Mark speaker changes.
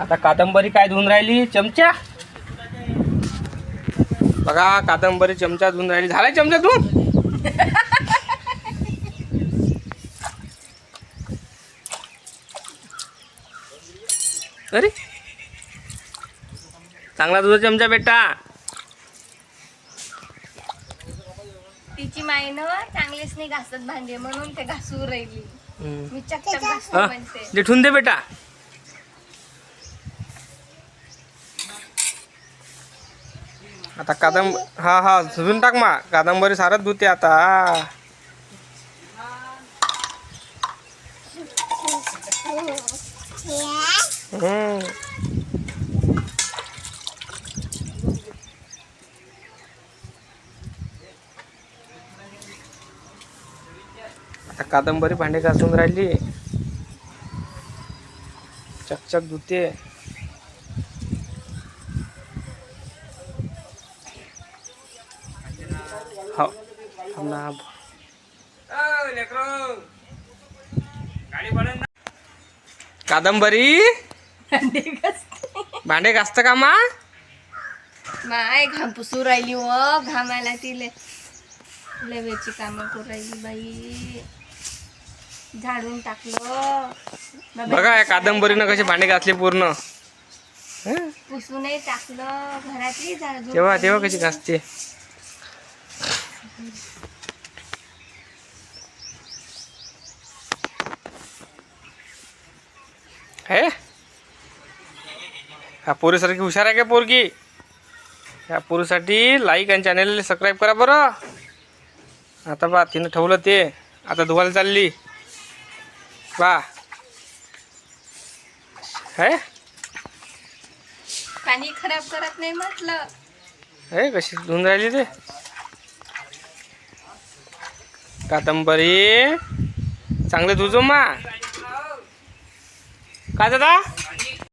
Speaker 1: आता कादंबरी काय धुवून राहिली? चमचा? बघा कादंबरी चमचा धुवून राहिली. झालाय चमचा धुवून अरे. चांगला तुझा चमचा बेटा.
Speaker 2: तिची मायनं चांगलीच नाही घासत भांडे म्हणून ते घासू राहिली. मी चकचक घासतो
Speaker 1: हा,
Speaker 2: म्हणते.
Speaker 1: दे बेटा. आता कादंब हा हा झुजून टाक मा. कादंबरी सारच धुते आता. आता कादंबरी भांडे घासून राहिली. चकचक धुते. हो. थांब. कादंबरी?
Speaker 2: भांडे घासते
Speaker 1: का मा?
Speaker 2: माय घाम पुसू राहिली व घामाला तिले लेवेची कामं करू राहिली बाई. झाडून टाकलं.
Speaker 1: बघा या कादंबरीनं कसे भांडे घासले पूर्ण. हं?
Speaker 2: पुसूनही टाकलं. घरातली झाडू
Speaker 1: तेव्हा तेव्हा कशी घासते? हे? ह्या पोरीसारखी हुशार आहे का पोरगी? ह्या पोरीसाठी लाईक आणि चॅनलला सबस्क्राईब करा बरं. आता बा तिनं ठेवलं ते. आता धुवायला चालली. बा. हे?
Speaker 2: पाणी खराब करत नाही म्हटलं.
Speaker 1: हे कशी धुवून राहिली ते? कादंबरी. चांगले तुझं मा. काय दादा?